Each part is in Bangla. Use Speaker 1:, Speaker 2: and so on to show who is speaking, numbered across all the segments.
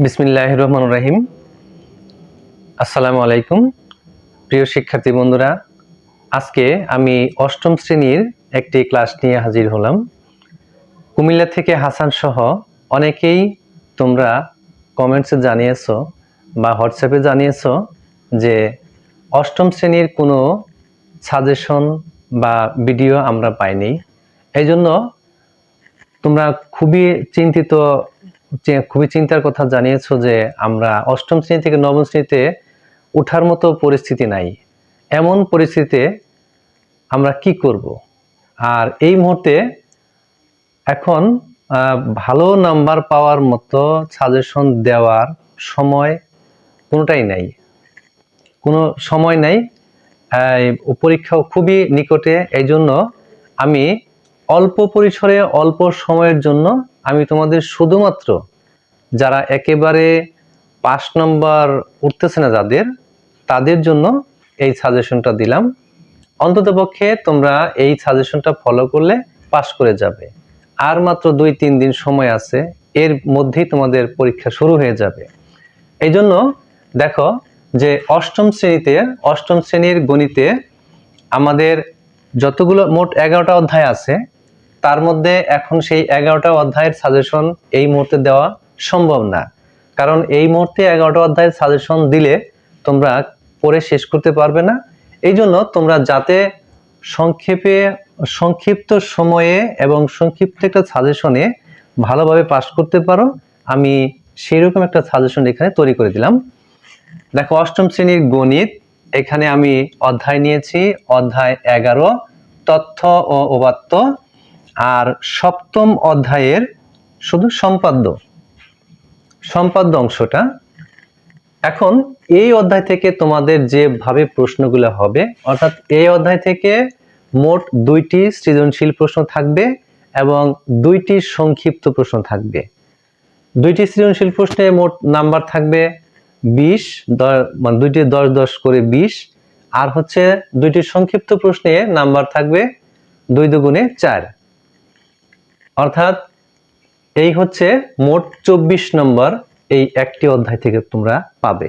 Speaker 1: বিসমিল্লাহ রহমান রাহিম। আসসালামু আলাইকুম। প্রিয় শিক্ষার্থী বন্ধুরা, আজকে আমি অষ্টম শ্রেণির একটি ক্লাস নিয়ে হাজির হলাম। কুমিল্লা থেকে হাসান সহ অনেকেই তোমরা কমেন্টসে জানিয়েছো বা হোয়াটসঅ্যাপে জানিয়েছো যে অষ্টম শ্রেণির কোনো সাজেশন বা ভিডিও আমরা পাইনি। এই জন্য তোমরা খুবই চিন্তিত খুবই চিন্তার কথা জানিয়েছো যে আমরা অষ্টম শ্রেণি থেকে নবম শ্রেণীতে ওঠার মতো পরিস্থিতি নাই। এমন পরিস্থিতিতে আমরা কি করব? আর এই মুহূর্তে এখন ভালো নাম্বার পাওয়ার মতো সাজেশন দেওয়ার সময় কোনোটাই নাই। কোনো সময় নাই। পরীক্ষাও খুবই নিকটে। এই জন্য আমি অল্প পরিসরে অল্প সময়ের জন্য আমি তোমাদের শুধুমাত্র যারা একেবারে পাঁচ নম্বর উঠতেছে না যাদের, তাদের জন্য এই সাজেশনটা দিলাম। অন্ততপক্ষে তোমরা এই সাজেশনটা ফলো করলে পাস করে যাবে। আর মাত্র দুই তিন দিন সময় আছে, এর মধ্যেই তোমাদের পরীক্ষা শুরু হয়ে যাবে। এই জন্য দেখো যে অষ্টম শ্রেণীতে, অষ্টম শ্রেণির গণিতে আমাদের যতগুলো মোট এগারোটা অধ্যায় আছে তার মধ্যে এখন সেই এগারোটা অধ্যায়ের সাজেশন এই মুহূর্তে দেওয়া সম্ভব না। কারণ এই মুহূর্তে এগারোটা অধ্যায়ের সাজেশন দিলে তোমরা পড়ে শেষ করতে পারবে না। এই জন্য তোমরা যাতে সংক্ষেপে, সংক্ষিপ্ত সময়ে এবং সংক্ষিপ্ত একটা সাজেশনে ভালোভাবে পাস করতে পারো। আমি সেরকম একটা সাজেশন এখানে তৈরি করে দিলাম। দেখো, অষ্টম শ্রেণির গণিত। এখানে আমি অধ্যায় নিয়েছি। অধ্যায় এগারো, তথ্য ও উপাত্ত। আর সপ্তম অধ্যায়ের শুধু সম্পাদ্য। সম্পাদ্য অংশটা। এখন এই অধ্যায় থেকে তোমাদের যেভাবে প্রশ্নগুলো হবে, অর্থাৎ এই অধ্যায় থেকে মোট দুইটি সৃজনশীল প্রশ্ন থাকবে এবং দুইটি সংক্ষিপ্ত প্রশ্ন থাকবে। দুইটি সৃজনশীল প্রশ্নে মোট নাম্বার থাকবে বিশ মানে দুইটি দশ দশ করে বিশ। আর হচ্ছে দুইটি সংক্ষিপ্ত প্রশ্নে নাম্বার থাকবে দুই দুগুণে চার। অর্থাৎ এই হচ্ছে মোট চব্বিশ নম্বর এই একটি অধ্যায় থেকে তোমরা পাবে।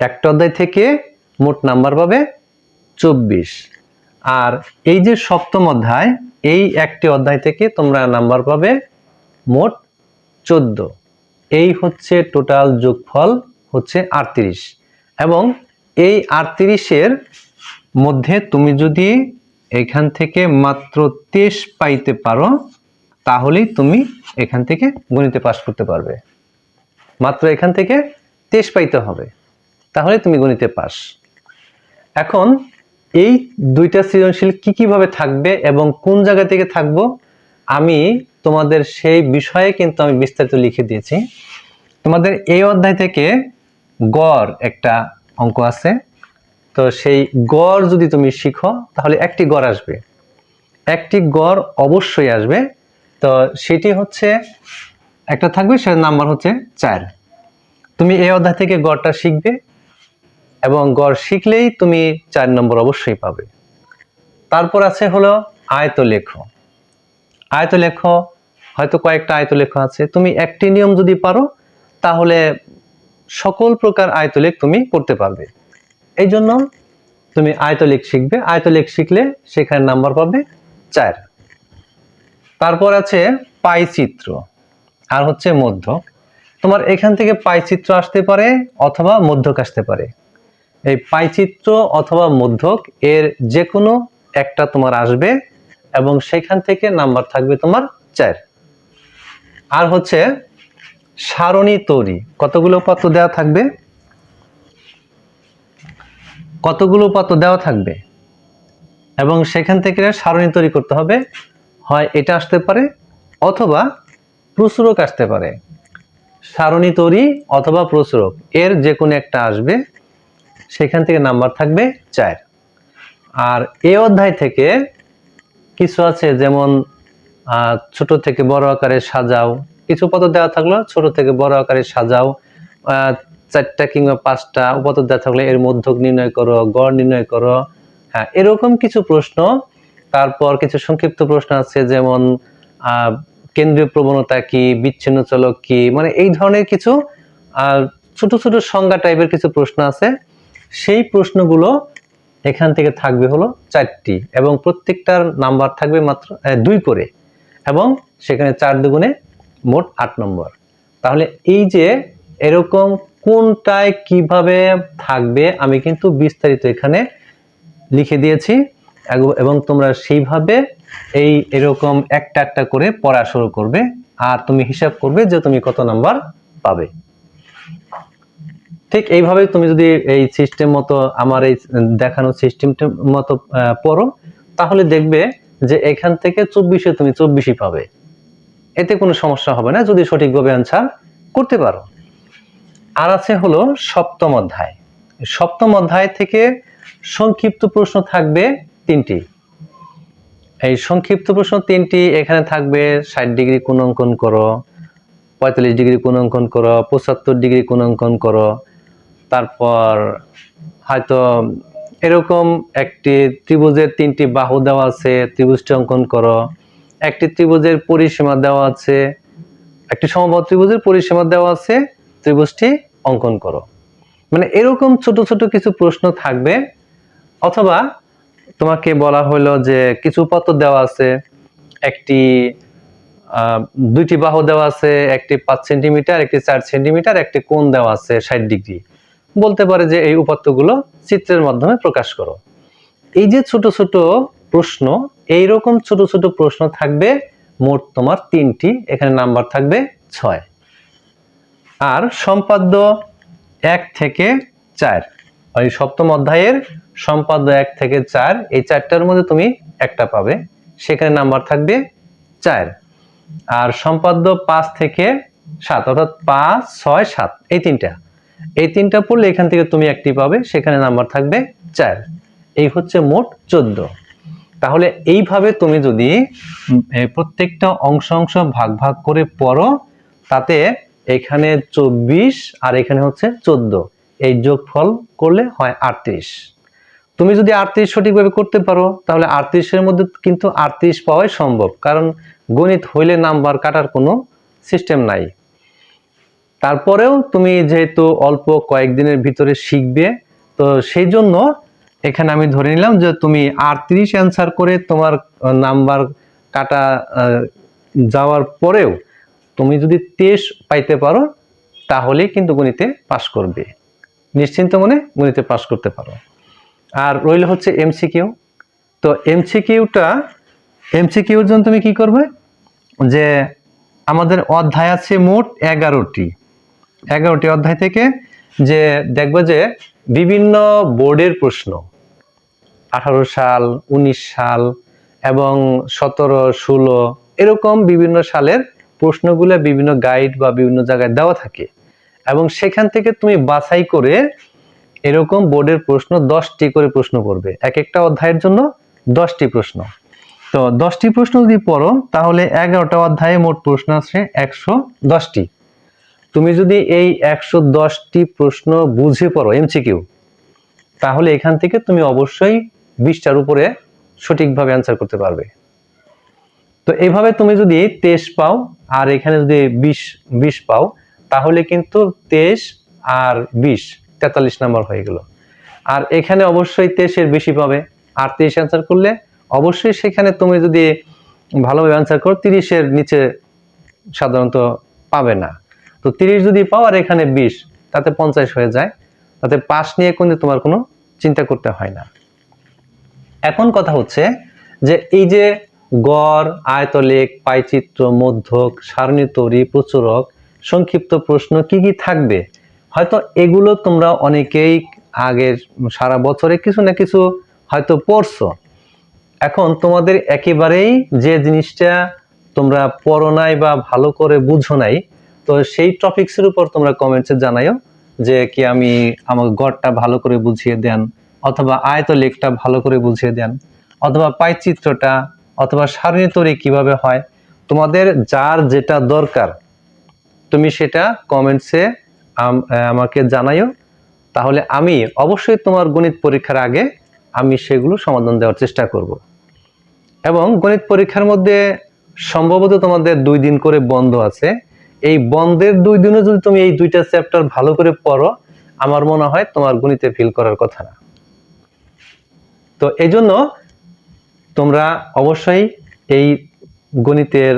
Speaker 1: একটা অধ্যায় থেকে মোট নাম্বার পাবে চব্বিশ। আর এই যে সপ্তম অধ্যায়, এই একটি অধ্যায় থেকে তোমরা নাম্বার পাবে মোট চোদ্দ। এই হচ্ছে টোটাল যোগফল হচ্ছে আটত্রিশ। এবং এই আটত্রিশের মধ্যে তুমি যদি এখান থেকে মাত্র তেইশ পাইতে পারো তাহলেই তুমি এখান থেকে গণিতে পাশ করতে পারবে। মাত্র এখান থেকে তেইশ পাইতে হবে। তাহলে তুমি গণিতে পাস এখন এই দুইটা সৃজনশীল কি কীভাবে থাকবে এবং কোন জায়গা থেকে থাকব, আমি তোমাদের সেই বিষয়ে কিন্তু আমি বিস্তারিত লিখে দিয়েছি। তোমাদের এই অধ্যায় থেকে গড় একটা অঙ্ক আছে। তো সেই গড় যদি তুমি শিখো, তাহলে একটি গড় আসবে। একটি গড় অবশ্যই আসবে। তো সেটি হচ্ছে, একটা থাকবে সেটার নাম্বার হচ্ছে চার। তুমি এই অধ্যায় থেকে গড়টা শিখবে, এবং গড় শিখলেই তুমি চার নম্বর অবশ্যই পাবে। তারপর আছে হলো আয়ত লেখো আয়ত লেখো হয়তো কয়েকটা আয়ত লেখো আছে। তুমি একটি নিয়ম যদি পারো, তাহলে সকল প্রকার আয়তলেখ তুমি করতে পারবে। এই জন্য তুমি আয়তলেখ শিখবে। আয়তলেখ শিখলে সেখানে নাম্বার পাবে চার। তারপর আছে পাইচিত্র। আর হচ্ছে মধ্যক তোমার এখান থেকে পাইচিত্র আসতে পারে অথবা মধ্যক আসতে পারে। এই পাইচিত্র অথবা মধ্যক এর যে কোনো একটা তোমার আসবে এবং সেখান থেকে নাম্বার থাকবে তোমার চার। আর হচ্ছে সারণী তৈরি। কতগুলো পাত্র দেওয়া থাকবে? কতগুলো পাত্র দেওয়া থাকবে? এবং সেখান থেকে সারণী তৈরি করতে হবে হয় এটা আসতে পারে অথবা প্রচুরক আসতে পারে। সারণী তৈরি অথবা প্রচুরক এর যে কোনো একটা আসবে, সেখান থেকে নাম্বার থাকবে চার। আর এ অধ্যায় থেকে কিছু আছে, যেমন ছোট থেকে বড় আকারে সাজাও। কিছু পদ দেওয়া থাকল, ছোট থেকে বড় আকারে সাজাও। চারটা কিংবা পাঁচটা উপাত্ত দেওয়া থাকলে এর মধ্যক নির্ণয় করো, গড় নির্ণয় করো। হ্যাঁ এরকম কিছু প্রশ্ন তারপর কিছু সংক্ষিপ্ত প্রশ্ন আছে, যেমন কেন্দ্রীয় প্রবণতা কি, বিচ্ছিন্ন চলক কি মানে এই ধরনের কিছু ছোট ছোট সংজ্ঞা টাইপের কিছু প্রশ্ন আছে। সেই প্রশ্নগুলো এখান থেকে থাকবে হলো চারটি এবং প্রত্যেকটার নাম্বার থাকবে মাত্র দুই করে এবং সেখানে চার দুগুণে মোট আট নম্বর। তাহলে এই যে এরকম কোনটায় কীভাবে থাকবে আমি কিন্তু বিস্তারিত এখানে লিখে দিয়েছি। এবং তোমরা সেইভাবে এই এরকম একটা একটা করে পড়া শুরু করবে, আর তুমি হিসাব করবে যে তুমি কত নাম্বার পাবে। ঠিক এইভাবে তুমি যদি এই সিস্টেম মতো, আমার এই দেখানো সিস্টেমটা মতো পড়ো, তাহলে দেখবে যে এখান থেকে চব্বিশে তুমি চব্বিশই পাবে। এতে কোনো সমস্যা হবে না, যদি সঠিকভাবে অ্যান্সার করতে পারো। আর আছে হলো সপ্তম অধ্যায়। সপ্তম অধ্যায় থেকে সংক্ষিপ্ত প্রশ্ন থাকবে তিনটি। এই সংক্ষিপ্ত প্রশ্ন তিনটি, এখানে থাকবে ষাট ডিগ্রি কোন অঙ্কন করো, পঁয়তাল্লিশ ডিগ্রি কোন অঙ্কন করো, পঁচাত্তর ডিগ্রি কোন অঙ্কন করো, তারপর হয়তো এরকম একটি ত্রিভুজের তিনটি বাহু দেওয়া আছে, ত্রিভুজটি অঙ্কন করো, একটি ত্রিভুজের পরিসীমা দেওয়া আছে, একটি সমবাহু ত্রিভুজের পরিসীমা দেওয়া আছে, ত্রিভুজটি অঙ্কন করো। মানে এরকম ছোট ছোট কিছু প্রশ্ন থাকবে, অথবা তোমাকে বলা হলো যে কিছু উপাত্ত দেওয়া আছে, একটি দুইটি বাহু দেওয়া আছে, একটি পাঁচ সেন্টিমিটার, একটি চার সেন্টিমিটার, একটি কোণ দেওয়া আছে ষাট ডিগ্রি। বলতে পারে যে এই উপাত্তগুলো চিত্রের মাধ্যমে প্রকাশ করো। এই যে ছোট ছোট প্রশ্ন এই রকম ছোট ছোট প্রশ্ন থাকবে, মোট তোমার তিনটি, এখানে নাম্বার থাকবে ছয়। আর সম্পাদ্য এক থেকে চার। ওই সপ্তম অধ্যায়ের সম্পাদ্য এক থেকে চার, এই চারটার মধ্যে তুমি একটা পাবে। সেখানে নাম্বার থাকবে চার। আর সম্পাদ্য পাঁচ থেকে সাত, অর্থাৎ পাঁচ, ছয়, সাত, এই তিনটা। এই তিনটা পড়লে এখান থেকে তুমি একটি পাবে, সেখানে নাম্বার থাকবে চার। এই হচ্ছে মোট চোদ্দ। তাহলে এইভাবে তুমি যদি প্রত্যেকটা অংশ অংশ ভাগ ভাগ করে পড়ো, তাতে এখানে চব্বিশ আর এখানে হচ্ছে চোদ্দ। এই যোগফল করলে হয় আটত্রিশ। তুমি যদি আটত্রিশ সঠিকভাবে করতে পারো, তাহলে আটত্রিশের মধ্যে কিন্তু আটত্রিশ পাওয়াই সম্ভব, কারণ গণিত হইলে নাম্বার কাটার কোনো সিস্টেম নাই। তারপরেও তুমি যেহেতু অল্প কয়েকদিনের ভিতরে শিখবে, তো সেই জন্য এখানে আমি ধরে নিলাম যে তুমি আটত্রিশ অ্যান্সার করে তোমার নাম্বার কাটা যাওয়ার পরেও তুমি যদি তেইশ পাইতে পারো, তাহলেই কিন্তু গণিতে পাশ করবে। নিশ্চিন্ত মনে গণিতে পাশ করতে পারো। আর রইল হচ্ছে এমসিকিউ তো এমসিকিউটা এমসিকিউর জন্য তুমি কি করবে? যে আমাদের অধ্যায় আছে মোট এগারোটি। এগারোটি অধ্যায় থেকে যে দেখবে যে বিভিন্ন বোর্ডের প্রশ্ন, আঠারো সাল, উনিশ সাল এবং সতেরো, ষোলো, এরকম বিভিন্ন সালের প্রশ্নগুলো বিভিন্ন গাইড বা বিভিন্ন জায়গায় দেওয়া থাকে। এবং সেখান থেকে তুমি বাছাই করে এরকম বোর্ডের প্রশ্ন দশটি করে প্রশ্ন করবে। এক একটা অধ্যায়ের জন্য দশটি প্রশ্ন। তো দশটি প্রশ্ন যদি পড়ো, তাহলে এগারোটা অধ্যায়ে মোট প্রশ্ন আছে একশো দশটি। তুমি যদি এই একশো দশটি প্রশ্ন বুঝে পড়ো এমসিকিউ তাহলে এখান থেকে তুমি অবশ্যই বিশটার উপরে সঠিকভাবে অ্যান্সার করতে পারবে। তো এইভাবে তুমি যদি তেইশ পাও, আর এখানে যদি বিশ বিশ পাও তাহলে কিন্তু তেইশ আর বিশ, তেতাল্লিশ নাম্বার হয়ে গেল। আর এখানে অবশ্যই তেইশের বেশি পাবে। আর তেইশ অ্যান্সার করলে অবশ্যই সেখানে তুমি যদি ভালোভাবে অ্যান্সার করো, তিরিশের নিচে সাধারণত পাবে না। তো তিরিশ যদি পাও আর এখানে বিশ, তাতে পঞ্চাশ হয়ে যায়। তাতে পাশ নিয়ে কিন্তু তোমার কোনো চিন্তা করতে হয় না। এখন কথা হচ্ছে যে এই যে গড়, আয়তলেখ, পাইচিত্র, মধ্যক, সারণী তৈরি, প্রচুরক সংক্ষিপ্ত প্রশ্ন, কি কি থাকবে? হয়তো এগুলো তোমরা অনেকেই আগের সারা বছরে কিছু না কিছু হয়তো পড়ছো। এখন তোমাদের একেবারেই যে জিনিসটা তোমরা পড়ো নাই বা ভালো করে বুঝো নাই, তো সেই টপিক্সের উপর তোমরা কমেন্টসে জানাইও যে কি আমি আমার গড়টা ভালো করে বুঝিয়ে দেন, অথবা আয়ত লেখটা ভালো করে বুঝিয়ে দেন, অথবা পাইচিত্রটা, অথবা সারণী তৈরি কীভাবে হয়। তোমাদের যার যেটা দরকার তুমি সেটা কমেন্টসে আমাকে জানাইও। তাহলে আমি অবশ্যই তোমার গণিত পরীক্ষার আগে আমি সেগুলো সমাধান দেওয়ার চেষ্টা করব। এবং গণিত পরীক্ষার মধ্যে সম্ভবত তোমাদের দুই দিন করে বন্ধ আছে। এই বন্ধের দুই দিনে যদি তুমি এই দুইটা চ্যাপ্টার ভালো করে পড়ো, আমার মনে হয় তোমার গণিতে ফিল করার কথা না। তো এই জন্য তোমরা অবশ্যই এই গণিতের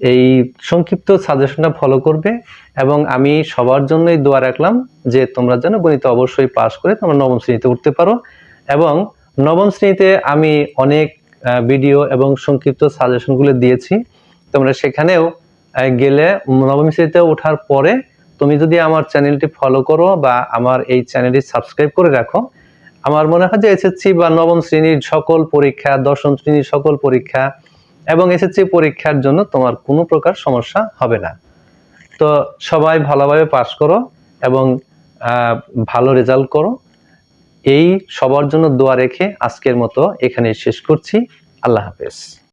Speaker 1: এই সংক্ষিপ্ত সাজেশনটা ফলো করবে এবং আমি সবার জন্যই দোয়া রাখলাম যে তোমরা যেন গণিত অবশ্যই পাশ করে তোমরা নবম শ্রেণীতে উঠতে পারো এবং নবম শ্রেণীতে আমি অনেক ভিডিও এবং সংক্ষিপ্ত সাজেশনগুলো দিয়েছি। তোমরা সেখানেও গেলে নবম শ্রেণীতে ওঠার পরে তুমি যদি আমার চ্যানেলটি ফলো করো বা আমার এই চ্যানেলটি সাবস্ক্রাইব করে রাখো, আমার মনে হয় যে এসএসসি বা নবম শ্রেণির সকল পরীক্ষা, দশম শ্রেণির সকল পরীক্ষা এবং এসএসসি পরীক্ষার জন্য তোমার কোনো প্রকার সমস্যা হবে না। তো সবাই ভালোভাবে পাশ করো এবং ভালো রেজাল্ট করো। এই সবার জন্য দোয়া রেখে আজকের মতো এখানে শেষ করছি। আল্লাহ হাফেজ।